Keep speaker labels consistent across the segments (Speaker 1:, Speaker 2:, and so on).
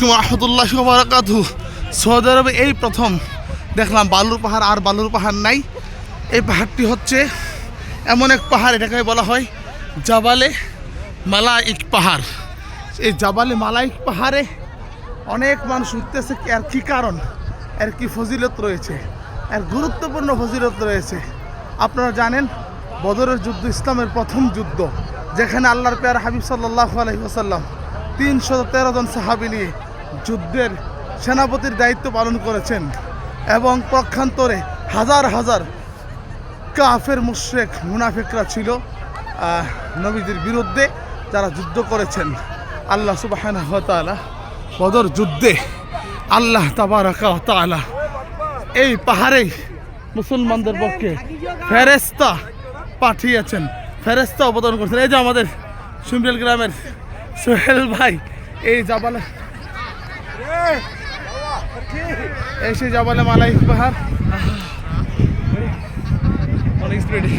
Speaker 1: আলাইকুম রহমতুল্লাহ বারাকাতু সৌদি আরবে এই প্রথম দেখলাম বালুর পাহাড়, আর বালুর পাহাড় নাই। এই পাহাড়টি হচ্ছে এমন এক পাহাড় এটাকে বলা হয় জাবালে মালাইক পাহাড়। এই জাবালে মালাইক পাহাড়ে অনেক মানুষ উঠতেছে আর কি কারণ? এর কি ফজিলত রয়েছে? এর গুরুত্বপূর্ণ ফজিলত রয়েছে। আপনারা জানেন, বদরের যুদ্ধ ইসলামের প্রথম যুদ্ধ, যেখানে আল্লাহর পেয়ার হাবিব সাল্লাহ আলহিহাসাল্লাম তিনশো তেরো জন সাহাবি নিয়ে যুদ্ধের সেনাপতির দায়িত্ব পালন করেছেন এবং পক্ষান্তরে হাজার হাজার কাফের মুশরেক, মুনাফিকরা ছিল নবীদের বিরুদ্ধে যারা যুদ্ধ করেছেন। আল্লাহ সুবাহ বদর যুদ্ধে আল্লাহ তাবারাকা এই পাহাড়েই মুসলমানদের পক্ষে ফেরেস্তা পাঠিয়েছেন। ফেরেস্তা অবদান করছেন। এই যে আমাদের সুমরেল গ্রামের সোহেল ভাই, এই জাবালে এই সেই জাবালে মালাই পাহাড় অনেক স্পিডে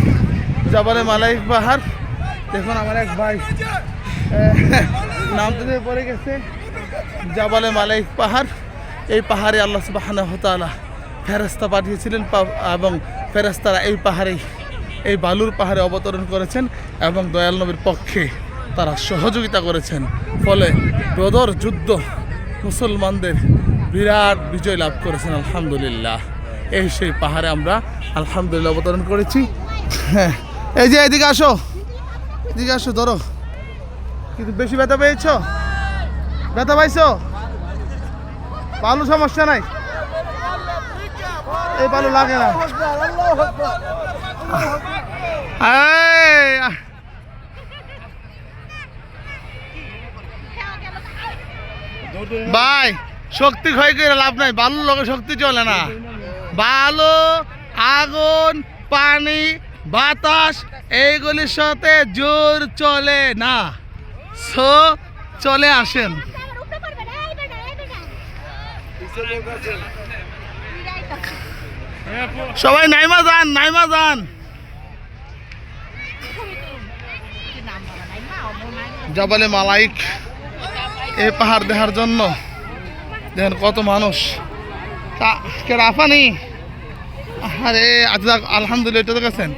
Speaker 1: জাবালে মালাই পাহাড় দেখুন আমার এক ভাই নাম তো দিয়ে পড়ে গেছে। জাবালে মালাইক পাহাড় এই পাহাড়ে আল্লাহ সুবাহানা হতালা ফেরাস্তা পাঠিয়েছিলেন এবং ফেরাস্তারা এই পাহাড়ে এই বালুর পাহাড়ে অবতরণ করেছেন এবং দয়াল নবীর পক্ষে তারা সহযোগিতা করেছেন। ফলে রোদর যুদ্ধ মুসলমানদের বিরাট বিজয় লাভ করেছেন, আলহামদুলিল্লাহ। এই সেই পাহাড়ে আমরা আলহামদুলিল্লাহ অবতরণ করেছি। হ্যাঁ এই যে এদিকে আসো এদিকে আসো, ধরো। কিন্তু বেশি ব্যথা পেয়েছ? ব্যথা পাইছো? বালু সমস্যা নাই? এই পালু লাগে না এই, আহ। ভাই শক্তি ক্ষয় করে লাভ নাই বালুর লগে শক্তি চলে না। বালু আগুন পানি বাতাস এইগুলির সাথে জোর চলে না। সো চলে আসেন। সবাই নাইমা যান নাইমা যান। জবালে মালাইক। এই পাহাড় দেখার জন্য। দেখেন কত মানুষ। তা- কে রাফানি আরে আজ আলহামদুলিল্লাহ এটা তো গেছেন।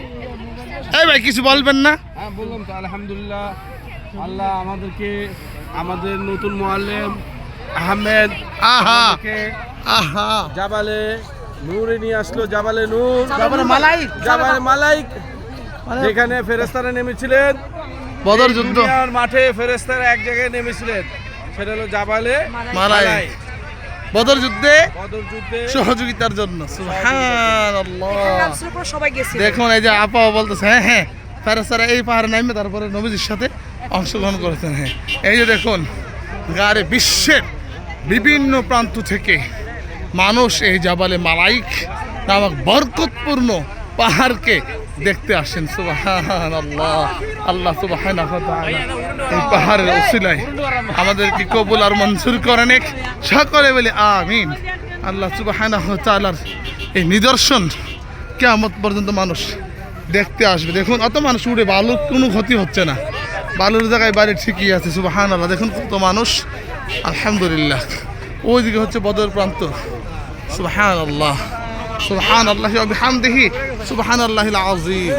Speaker 1: এই ভাই কিছু বলবেন না?
Speaker 2: হ্যাঁ বললাম তো আলহামদুলিল্লাহ। আল্লাহ আমাদেরকে আমাদের নতুন মোয়াল্লেম আহমেদ
Speaker 1: আহা! আহা!
Speaker 2: জাবালে নূরে নিয়ে আসলো জাবালে নূর।
Speaker 1: জবালে মালাইক
Speaker 2: জাবালে মালাইক। যেখানে ফেরেস্তারা নেমেছিলেন।
Speaker 1: বদর যুদ্ধ
Speaker 2: মাঠে ফেরেস্তারা এক জায়গায় নেমেছিলেন। সেটা হলো জাবালে
Speaker 1: মালাইক বদর যুদ্ধে
Speaker 2: বদর যুদ্ধে
Speaker 1: সহযোগিতার জন্য। সুবহানাল্লাহ। দেখুন এই যে আপা বলতেছে হ্যাঁ হ্যাঁ ফেরেস্তারা এই পাহাড়ে নামবে তারপরে নবীজির সাথে অংশগ্রহণ করেছেন হ্যাঁ। এই যে দেখুন গাড়ে বিশ্বের বিভিন্ন প্রান্ত থেকে মানুষ এই জাবালে মালাইক নামক বরকতপূর্ণ পাহাড়কে দেখতে আসেন সুবাহান আল্লাহ আল্লাহ সুবাহান এই পাহাড়ের ওসিলায় আমাদেরকে কবুল আর মঞ্জুর করেন এক সকলে বলে আমিন। আল্লাহ সুবাহান তালার এই নিদর্শন কেমন পর্যন্ত মানুষ দেখতে আসবে। দেখুন, অত মানুষ উড়ে, বালুর কোনো ক্ষতি হচ্ছে না। বালুর জায়গায় বাড়ি ঠিকই আছে সুবাহান আল্লাহ দেখুন কত মানুষ। আলহামদুলিল্লাহ। ওইদিকে হচ্ছে বদর প্রান্ত। সুবাহান আল্লাহ সুবাহান আল্লাহ হামদিহি সুবাহান আল্লাহ আজিম